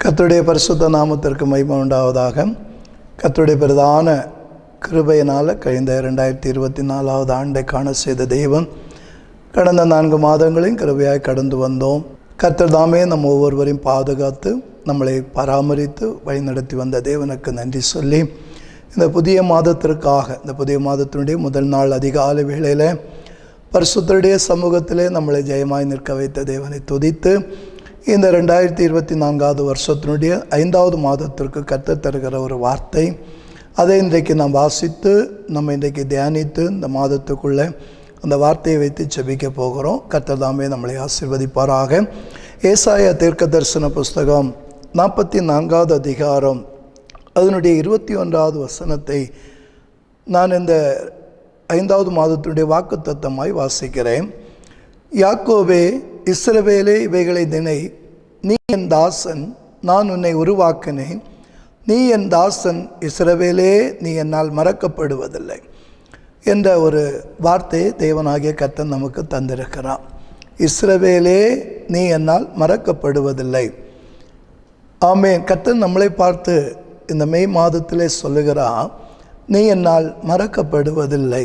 கத்துடைய பரிசுத்த நாமத்திற்கு மகிமை உண்டாவதாக. கத்துடைய பிரதான கிருபையினால் கழிந்த ரெண்டாயிரத்தி இருபத்தி நாலாவது ஆண்டை காண செய்த தெய்வம் கடந்த நான்கு மாதங்களையும் கிருபையாக கடந்து வந்தோம். கர்த்தர் தாமே நம்ம ஒவ்வொருவரையும் பாதுகாத்து நம்மளை பராமரித்து வழிநடத்தி வந்த தேவனுக்கு நன்றி சொல்லி இந்த புதிய மாதத்திற்காக இந்த புதிய மாதத்தினுடைய முதல் நாள் அதிகாலை வேளையில் பரிசுத்தருடைய சமூகத்திலே நம்மளை ஜெயமாய் நிற்க வைத்த தேவனை துதித்து இந்த ரெண்டாயிரத்தி இருபத்தி நான்காவது வருஷத்தினுடைய ஐந்தாவது மாதத்திற்கு கற்றுத் தருகிற ஒரு வார்த்தை. அதை இன்றைக்கு நாம் வாசித்து நம்ம இன்றைக்கு தியானித்து இந்த மாதத்துக்குள்ளே அந்த வார்த்தையை வைத்து செபிக்க போகிறோம். கர்த்தர் தாமே நம்மளை ஆசிர்வதிப்பாராக. ஏசாய தீர்க்க தரிசன புஸ்தகம் நாற்பத்தி நான்காவது அதிகாரம் அதனுடைய இருபத்தி ஒன்றாவது வசனத்தை நான் இந்த ஐந்தாவது மாதத்தினுடைய வாக்குத்தத்தமாய் வாசிக்கிறேன். யாக்கோவே இஸ்ரவேலே இவைகளை நினை நீ என் தாசன் நான் உன்னை உருவாக்கினேன். நீ என் தாசன் இஸ்ரவேலே நீ என்னால் மறக்கப்படுவதில்லை என்ற ஒரு வார்த்தையை தேவனாகிய கத்தன் நமக்கு தந்திருக்கிறான் இஸ்ரவேலே நீ என்னால் மறக்கப்படுவதில்லை. ஆமேன். கத்தன் நம்மளை பார்த்து இந்த மே மாதத்திலே சொல்லுகிறான் நீ என்னால் மறக்கப்படுவதில்லை.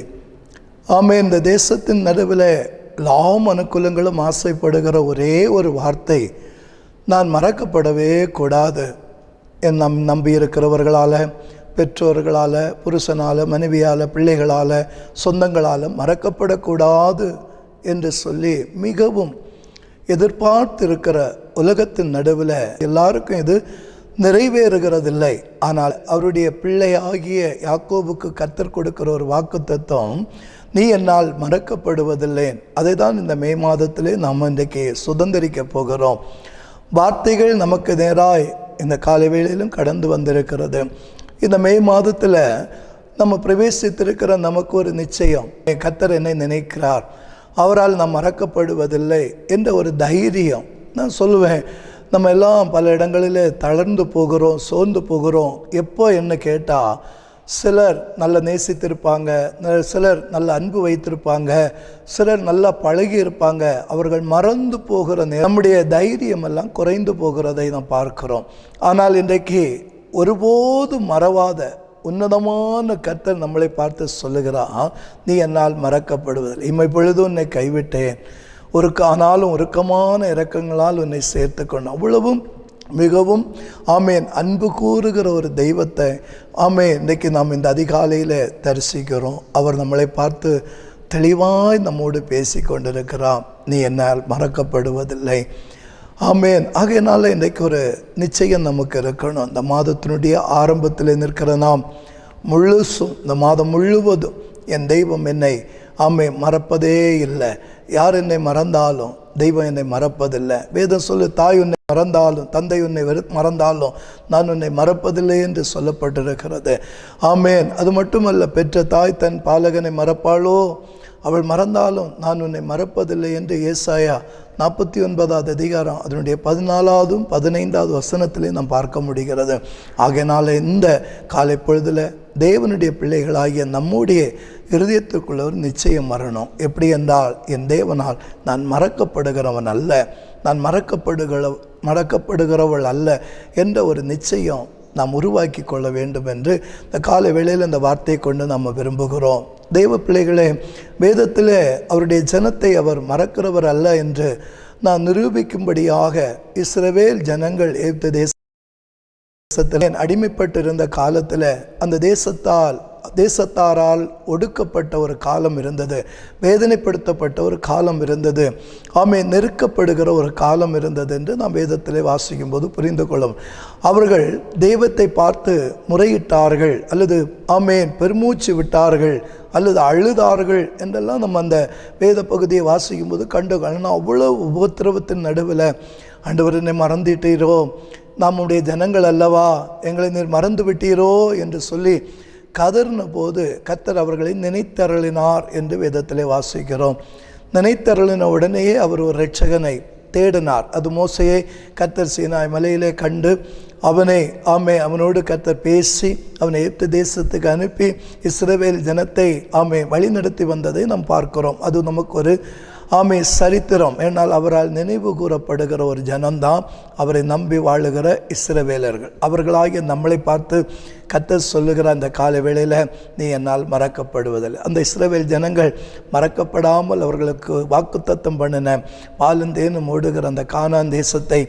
ஆமே இந்த தேசத்தின் நடுவில் எல்லா மனுக்குலங்களும் ஆசைப்படுகிற ஒரே ஒரு வார்த்தை நான் மறக்கப்படவே கூடாது. என் நம் நம்பி இருக்கிறவர்களால் பெற்றோர்களால் புருஷனால் மனைவியால் பிள்ளைகளால் சொந்தங்களால் மறக்கப்படக்கூடாது என்று சொல்லி மிகவும் எதிர்பார்த்திருக்கிற உலகத்தின் நடுவில் எல்லாருக்கும் இது நிறைவேறுகிறதில்லை. ஆனால் அவருடைய பிள்ளையாகிய யாக்கோபுக்கு கத்தர் கொடுக்கிற ஒரு வாக்கு தத்துவம் நீ என்னால் மறக்கப்படுவதில்லை அதை தான் இந்த மே மாதத்திலே நாம் இன்றைக்கு சுதந்திரிக்க போகிறோம். வார்த்தைகள் நமக்கு நேராய் இந்த காலை வேளையிலும் கடந்து வந்திருக்கிறது. இந்த மே மாதத்தில் நம்ம பிரவேசித்திருக்கிற நமக்கு ஒரு நிச்சயம். கத்தர் என்னை நினைக்கிறார். அவரால் நாம் மறக்கப்படுவதில்லை என்ற ஒரு தைரியம். நான் சொல்லுவேன் நம்ம எல்லாம் பல இடங்களில் தளர்ந்து போகிறோம் சோர்ந்து போகிறோம். எப்போ என்ன கேட்டால் சிலர் நல்ல நேசித்திருப்பாங்க சிலர் நல்ல அன்பு வைத்திருப்பாங்க சிலர் நல்லா பழகி இருப்பாங்க. அவர்கள் மறந்து போகிற நம்முடைய தைரியம் எல்லாம் குறைந்து போகிறதை நாம் பார்க்கிறோம். ஆனால் இன்றைக்கு ஒருபோது மறவாத உன்னதமான கர்த்தர் நம்மளை பார்த்து சொல்லுகிறான் நீ என்னால் மறக்கப்படுவதில்லை. இம்மை பொழுதும் உன்னை கைவிட்டேன். ஒரு ஆனாலும் உருக்கமான இறக்கங்களால் உன்னை சேர்த்து கொண்டு அவ்வளவும் மிகவும் ஆமேன் அன்பு கூறுகிற ஒரு தெய்வத்தை ஆமே இன்றைக்கு நாம் இந்த அதிகாலையில் தரிசிக்கிறோம். அவர் நம்மளை பார்த்து தெளிவாய் நம்மோடு பேசி கொண்டிருக்கிறார். நீ என்னால் மறக்கப்படுவதில்லை. ஆமேன். ஆகையினால இன்றைக்கு ஒரு நிச்சயம் நமக்கு இருக்கணும். இந்த மாதத்தினுடைய ஆரம்பத்தில் நிற்கிற நாம் முழுசும் இந்த மாதம் முழுவதும் என் தெய்வம் என்னை ஆமே மறப்பதே இல்லை. யார் என்னை மறந்தாலும் தெய்வம் என்னை மறப்பதில்லை. வேதம் சொல்லு தாய் உன்னை மறந்தாலும் தந்தை உன்னை வெறு மறந்தாலும் நான் உன்னை மறப்பதில்லை என்று சொல்லப்பட்டிருக்கிறது. ஆமேன். அது மட்டுமல்ல பெற்ற தாய் தன் பாலகனை மறப்பாளோ? அவள் மறந்தாலும் நான் உன்னை மறப்பதில்லை என்று ஏசாயா நாற்பத்தி ஒன்பதாவது அதிகாரம் அதனுடைய பதினாலாவதும் பதினைந்தாவது வசனத்திலே நாம் பார்க்க முடிகிறது. ஆகையினால இந்த காலை பொழுதில் தேவனுடைய பிள்ளைகளாகிய நம்முடைய இருதயத்துக்குள்ள ஒரு நிச்சயம் வரணும். எப்படி என்றால் என் தேவனால் நான் மறக்கப்படுகிறவன் அல்ல. நான் மறக்கப்படுகிற மறக்கப்படுகிறவள் அல்ல என்ற ஒரு நிச்சயம் நாம் உருவாக்கி கொள்ள வேண்டும் என்று இந்த கால வேளையில் இந்த வார்த்தையை கொண்டு நாம் விரும்புகிறோம். தெய்வ பிள்ளைகளே வேதத்தில் அவருடைய ஜனத்தை அவர் மறக்கிறவர் அல்ல என்று நான் நிரூபிக்கும்படியாக இஸ்ரவேல் ஜனங்கள் ஏப்த தேசத்தில் அடிமைப்பட்டிருந்த காலத்தில் அந்த தேசத்தால் தேசத்தாரால் ஒடுக்கப்பட்ட ஒரு காலம் இருந்தது. வேதனைப்படுத்தப்பட்ட ஒரு காலம் இருந்தது. ஆமை நெருக்கப்படுகிற ஒரு காலம் இருந்தது என்று நாம் வேதத்திலே வாசிக்கும் போது புரிந்து கொள்ளும் அவர்கள் தெய்வத்தை பார்த்து முறையிட்டார்கள் அல்லது ஆமேன் பெருமூச்சு விட்டார்கள் அல்லது அழுதார்கள் என்றெல்லாம் நம்ம அந்த வேத பகுதியை வாசிக்கும் போது கண்டு ஆனால் அவ்வளோ உபத்திரவத்தின் நடுவில் ஆண்டவர் என்னை மறந்துட்டீரோ? நம்முடைய ஜனங்கள் அல்லவா? எங்களை நீர் மறந்து விட்டீரோ என்று சொல்லி கதறின போது கத்தர் அவர்களை நினைத்தருளினார் என்று வேதத்திலே வாசிக்கிறோம். நினைத்தருளின உடனேயே அவர் ஒரு ரட்சகனை தேடினார். அது மோசையை கத்தர் சீனாய் மலையிலே கண்டு அவனை ஆமே அவனோடு கத்தர் பேசி அவனை எப்து தேசத்துக்கு அனுப்பி இஸ்ரவேல் ஜனத்தை ஆமே வழிநடத்தி வந்ததை நாம் பார்க்கிறோம். அது நமக்கு ஒரு ஆமே சரித்திரம். ஏன்னால் அவரால் நினைவு கூறப்படுகிற ஒரு ஜனம்தான் அவரை நம்பி வாழுகிற இஸ்ரவேலர்கள். அவர்களாகிய நம்மளை பார்த்து கத்த சொல்லுகிற அந்த கால வேளையில் நீ என்னால் மறக்கப்படுவதில்லை. அந்த இஸ்ரவேல் ஜனங்கள் மறக்கப்படாமல் அவர்களுக்கு வாக்குத்தத்தம் பண்ணின பாலுந்தேனும் ஓடுகிற அந்த கானான் தேசத்தை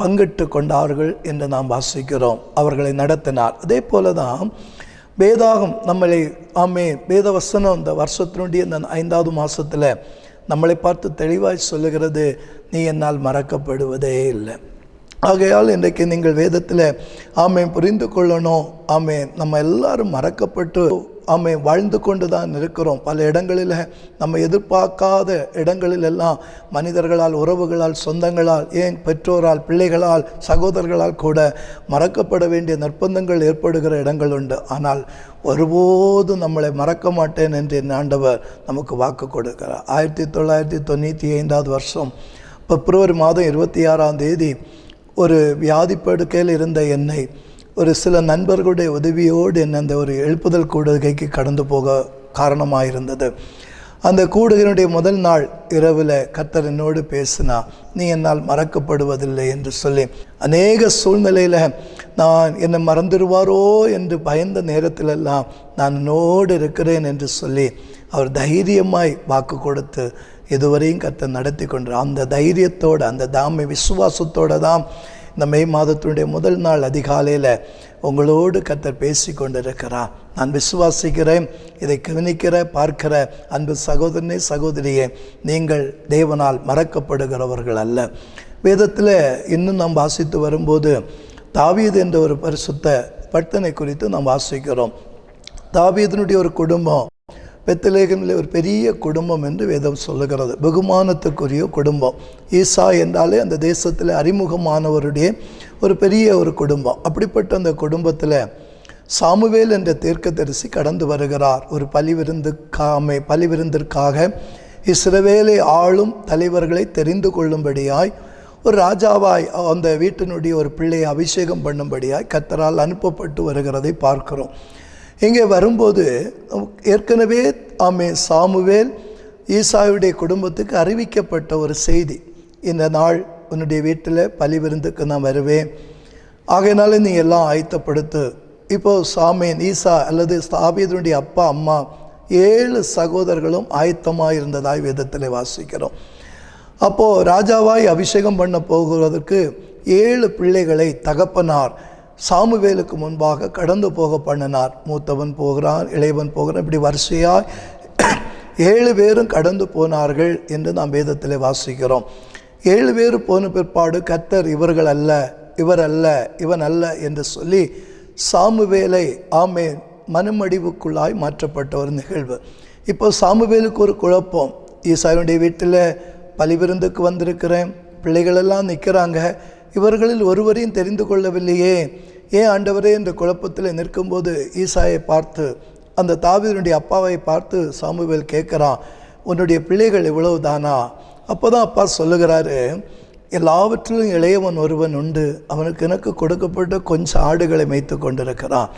பங்கிட்டு கொண்டார்கள் என்று நாம் வாசிக்கிறோம். அவர்களை நடத்தினார். அதே போல தான் வேதாகம் நம்மளை ஆமே வேத வசனம் இந்த வருஷத்தினுடைய இந்த ஐந்தாவது மாதத்தில் நம்மளை பார்த்து தெளிவாய் சொல்லுகிறது நீ என்னால் மறக்கப்படுவதே இல்லை. ஆகையால் இன்றைக்கு நீங்கள் வேதத்தில் ஆமை புரிந்து கொள்ளணும். ஆமே நம்ம எல்லாரும் மறக்கப்பட்டு ஆமை வாழ்ந்து கொண்டு தான் இருக்கிறோம். பல இடங்களில் நம்ம எதிர்பார்க்காத இடங்களில் எல்லாம் மனிதர்களால் உறவுகளால் சொந்தங்களால் ஏன் பெற்றோரால் பிள்ளைகளால் சகோதரர்களால் கூட மறக்கப்பட வேண்டிய நிர்பந்தங்கள் ஏற்படுகிற இடங்கள் உண்டு. ஆனால் ஒருபோதும் நம்மளை மறக்க மாட்டேன் என்று என் ஆண்டவர் நமக்கு வாக்கு கொடுக்கிறார். ஆயிரத்தி தொள்ளாயிரத்தி தொண்ணூற்றி ஐந்தாவது வருஷம் பிப்ரவரி மாதம் இருபத்தி ஆறாம் தேதி ஒரு வியாதி படுக்கையில் இருந்த என்னை ஒரு சில நண்பர்களுடைய உதவியோடு என்னை அந்த ஒரு எழுப்புதல் கூடுகைக்கு கடந்து போக காரணமாக இருந்தது அந்த கூடுகையினுடைய முதல் நாள் இரவில் கர்த்தர் என்னோடு பேசினா நீ என்னால் மறக்கப்படுவதில்லை என்று சொல்லி அநேக சூழ்நிலையில் நான் என்னை மறந்துடுவாரோ என்று பயந்த நேரத்திலெல்லாம் நான் என்னோடு இருக்கிறேன் என்று சொல்லி அவர் தைரியமாய் வாக்கு கொடுத்து இதுவரையும் கர்த்தர் நடத்தி கொண்டார் அந்த தைரியத்தோடு அந்த தாமை விசுவாசத்தோடு தான் இந்த மே மாதத்தினுடைய முதல் நாள் அதிகாலையில் உங்களோடு கத்தர் பேசி கொண்டிருக்கிறார் நான் விசுவாசிக்கிறேன் இதை கவனிக்கிற பார்க்கிற அன்பு சகோதரனே சகோதரியே நீங்கள் தேவனால் மறக்கப்படுகிறவர்கள் அல்ல. வேதத்தில் இன்னும் நாம் வாசித்து வரும்போது தாவீது என்ற ஒரு பரிசுத்த பட்டனை குறித்து நாம் வாசிக்கிறோம். தாவீதனுடைய ஒரு குடும்பம் பெத்தலேகமில் ஒரு பெரிய குடும்பம் என்று வேதம் சொல்லுகிறது. பகுமானத்துக்குரிய குடும்பம். ஈசா என்றாலே அந்த தேசத்தில் அறிமுகமானவருடைய ஒரு பெரிய ஒரு குடும்பம். அப்படிப்பட்ட அந்த குடும்பத்தில் சாமுவேல் என்ற தீர்க்கதரிசி கடந்து வருகிறார். ஒரு பலிவிருந்துக்காமை பலிவிருந்திற்காக இஸ்ரவேலை ஆளும் தலைவர்களை தெரிந்து கொள்ளும்படியாய் ஒரு ராஜாவாய் அந்த வீட்டினுடைய ஒரு பிள்ளையை அபிஷேகம் பண்ணும்படியாய் கத்தரால் அனுப்பப்பட்டு வருகிறதை பார்க்கிறோம். இங்கே வரும்போது ஏற்கனவே ஆமே சாமுவேல் ஈசாவுடைய குடும்பத்துக்கு அறிவிக்கப்பட்ட ஒரு செய்தி. இந்த நாள் உன்னுடைய வீட்டில் பலி விருந்துக்கு நான் வருவேன். ஆகையினால நீ எல்லாம் ஆயத்தப்படுத்து. இப்போது சாமேன் ஈசா அல்லது ஸ்தாபிதனுடைய அப்பா அம்மா ஏழு சகோதரர்களும் ஆயத்தமாக இருந்ததாய் வேதத்தில் வாசிக்கிறோம். அப்போது ராஜாவாய் அபிஷேகம் பண்ண போகிறதற்கு ஏழு பிள்ளைகளை தகப்பனார். சாமுவேலுக்கு முன்பாக கடந்து போக பண்ணினார். மூத்தவன் போகிறான் இளையவன் போகிறான். இப்படி வரிசையாய் ஏழு பேரும் கடந்து போனார்கள் என்று நாம் வேதத்தில் வாசிக்கிறோம். ஏழு பேர் போன பிற்பாடு கத்தர் இவர்கள் அல்ல இவர் அல்ல இவன் அல்ல என்று சொல்லி சாமுவேலை ஆமே மனமடிவுக்குள்ளாய் மாற்றப்பட்ட ஒரு நிகழ்வு. இப்போ சாமுவேலுக்கு ஒரு குழப்பம். ஈசாவுடைய வீட்டில் பலிவிருந்துக்கு வந்திருக்கிறேன் பிள்ளைகளெல்லாம் நிற்கிறாங்க. இவர்களில் ஒருவரையும் தெரிந்து கொள்ளவில்லையே. ஏன் ஆண்டவரே? என்ற குழப்பத்தில் நிற்கும்போது ஈசாயை பார்த்து அந்த தாவீதனுடைய அப்பாவை பார்த்து சாமுவேல் கேட்குறான் உன்னுடைய பிள்ளைகள் இவ்வளவு தானா அப்போ தான் அப்பா சொல்லுகிறாரு எல்லாவற்றிலும் இளையவன் ஒருவன் உண்டு. அவனுக்கு எனக்கு கொடுக்கப்பட்ட கொஞ்சம் ஆடுகளை மேய்த்து கொண்டிருக்கிறான்.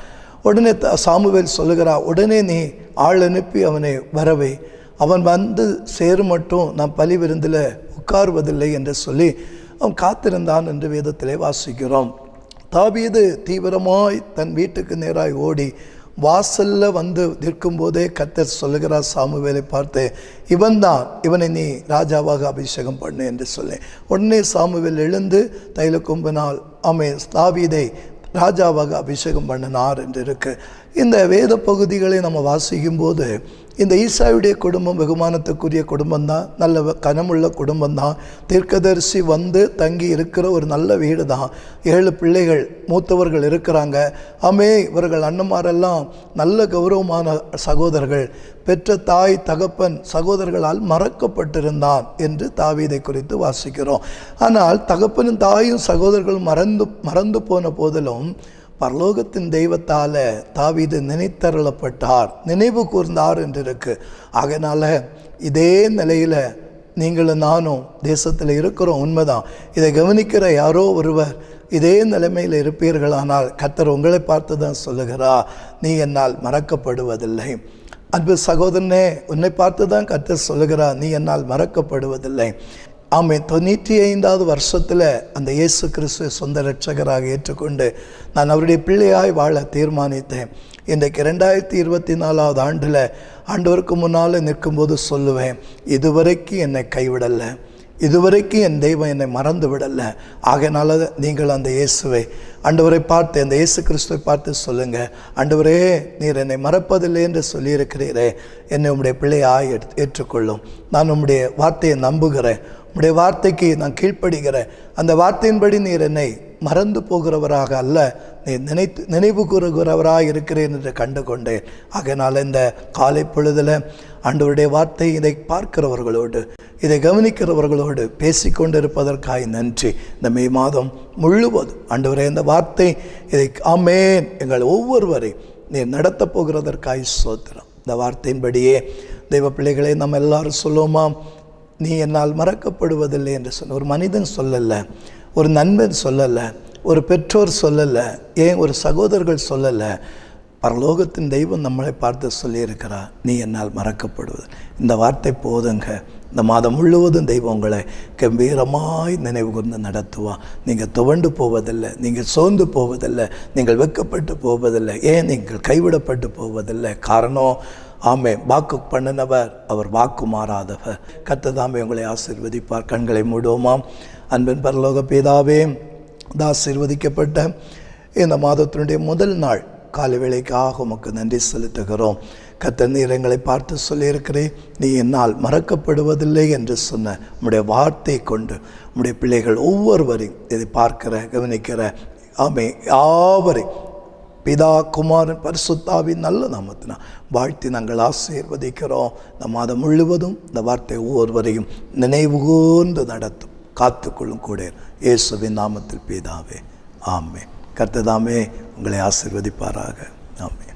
உடனே த சாமுவேல் சொல்லுகிறான் உடனே நீ ஆள் அனுப்பி அவனை வரவை. அவன் வந்து சேரும் மட்டும் நான் பலி விருந்தில் உட்காருவதில்லை என்று சொல்லி அவன் காத்திருந்தான் என்று வேதத்திலே வாசிக்கிறோம். தாவீது தீவிரமாய் தன் வீட்டுக்கு நேராய் ஓடி வாசலில் வந்து நிற்கும்போதே கத்தர் சொல்லுகிறார் சாமுவேலை பார்த்து இவன் தான் இவனை நீ ராஜாவாக அபிஷேகம் பண்ணு என்று சொல்லி. உடனே சாமுவேல் எழுந்து தைல கும்பினால் அமே தாவீதை ராஜாவாக அபிஷேகம் பண்ணினார் என்று இருக்கு. இந்த வேத பகுதிகளை நம்ம வாசிக்கும் போது இந்த ஈசாவுடைய குடும்பம் வெகுமானத்துக்குரிய குடும்பம் தான் நல்ல கனமுள்ள குடும்பம் தான் தீர்க்கதரிசி வந்து தங்கி இருக்கிற ஒரு நல்ல வீடு தான் ஏழு பிள்ளைகள் மூத்தவர்கள் இருக்கிறாங்க. ஆமே இவர்கள் அண்ணமாரெல்லாம் நல்ல கௌரவமான சகோதரர்கள். பெற்ற தாய் தகப்பன் சகோதரர்களால் மறக்கப்பட்டிருந்தான் என்று தாவீதை குறித்து வாசிக்கிறோம். ஆனால் தகப்பனும் தாயும் சகோதரர்களும் மறந்து மறந்து போன போதிலும் பரலோகத்தின் தெய்வத்தால் தாவீது நினைத்தருளப்பட்டார் நினைவு கூர்ந்தார் என்று இருக்கு அதனால் இதே நிலையில் நீங்களும் நானும் தேசத்தில் இருக்கிறோம் உண்மைதான். இதை கவனிக்கிற யாரோ ஒருவர் இதே நிலைமையில் இருப்பீர்களானால் கத்தர் உங்களை பார்த்து தான் சொல்லுகிறா நீ என்னால் மறக்கப்படுவதில்லை. அன்பு சகோதரனே உன்னை பார்த்து தான் கத்தர் சொல்லுகிறார் நீ என்னால் மறக்கப்படுவதில்லை. ஆமை தொண்ணூற்றி ஐந்தாவது வருஷத்தில் அந்த இயேசு கிறிஸ்து சொந்த ரட்சகராக ஏற்றுக்கொண்டு நான் அவருடைய பிள்ளையாய் வாழ தீர்மானித்தேன். இன்றைக்கு ரெண்டாயிரத்தி இருபத்தி நாலாவது ஆண்டில் ஆண்டவருக்கு முன்னால் நிற்கும்போது சொல்லுவேன் இதுவரைக்கும் என்னை கைவிடலை. இதுவரைக்கும் என் தெய்வம் என்னை மறந்து விடலை ஆகையினால நீங்கள் அந்த இயேசுவை அண்டவரை பார்த்து அந்த இயேசு கிறிஸ்துவை பார்த்து சொல்லுங்கள் அண்டவரே நீர் என்னை மறப்பதில்லை என்று சொல்லியிருக்கிறீரே. என்னை உம்முடைய பிள்ளையாய் ஏற்று- ஏற்றுக்கொள்ளும். நான் உம்முடைய வார்த்தையை நம்புகிறேன். உம்முடைய வார்த்தைக்கு நான் கீழ்ப்படுகிறேன். அந்த வார்த்தையின்படி நீர் என்னை மறந்து போகிறவராக அல்ல நீ நினைத்து நினைவு கூறுகிறவராக இருக்கிறேன் என்று கண்டு கொண்டேன் ஆகையினால் இந்த காலை பொழுதில் ஆண்டவருடைய வார்த்தை இதை பார்க்கிறவர்களோடு இதை கவனிக்கிறவர்களோடு பேசிக்கொண்டிருப்பதற்காக நன்றி. இந்த மே மாதம் முழுவதும் ஆண்டவரே இந்த வார்த்தை இதை ஆமேன் எங்கள் ஒவ்வொருவரை நீர் நடத்தப் போகிறதற்காய் சோத்திரம் இந்த வார்த்தையின்படியே தெய்வ பிள்ளைகளை நம்ம எல்லாரும் சொல்லுவோமாம் நீ என்னால் மறக்கப்படுவதில்லை என்று சொன்ன ஒரு மனிதன் சொல்லலை ஒரு நண்பன் சொல்லலை ஒரு பெற்றோர் சொல்லலை ஏன் ஒரு சகோதரர்கள் சொல்லலை பரலோகத்தின் தெய்வம் நம்மளை பார்த்து சொல்லியிருக்கிறா நீ என்னால் மறக்கப்படுவது. இந்த வார்த்தை போதுங்க. இந்த மாதம் முழுவதும் தெய்வம் உங்களை கம்பீரமாய் நினைவு கூர்ந்து நடத்துவான் நீங்கள் துவண்டு போவதில்லை நீங்கள் சோர்ந்து போவதில்லை நீங்கள் வெட்கப்பட்டு போவதில்லை ஏன் நீங்கள் கைவிடப்பட்டு போவதில்லை? காரணம் ஆமே வாக்கு பண்ணினவர் அவர் வாக்கு மாறாதவர். கத்ததாமே உங்களை ஆசீர்வதிப்பார். கண்களை மூடுவோமாம். அன்பின் பரலோக பேதாவே ஆசிர்வதிக்கப்பட்ட ஆசீர்வதிக்கப்பட்ட இந்த மாதத்தினுடைய முதல் நாள் காலை வேளைக்காக உமக்கு நன்றி செலுத்துகிறோம். கத்த நீரங்களை பார்த்து சொல்லியிருக்கிறேன் நீ என்னால் மறக்கப்படுவதில்லை என்று சொன்ன உம்முடைய வார்த்தை கொண்டு உம்முடைய பிள்ளைகள் ஒவ்வொருவரையும் இதை பார்க்கிற கவனிக்கிற ஆமை யாவரை பிதா குமாரன் பரிசுத்தாவின் நல்ல நாமத்தினா வாழ்த்தி நாங்கள் ஆசீர்வதிக்கிறோம். இந்த மாதம் முழுவதும் இந்த வார்த்தை ஒவ்வொருவரையும் நினைவுகூர்ந்து நடத்தும். காத்துக்கொள்ளும் கூட இயேசுவின் நாமத்தில் பிதாவே. ஆமே கர்த்ததாமே உங்களை ஆசீர்வதிப்பாராக. ஆமே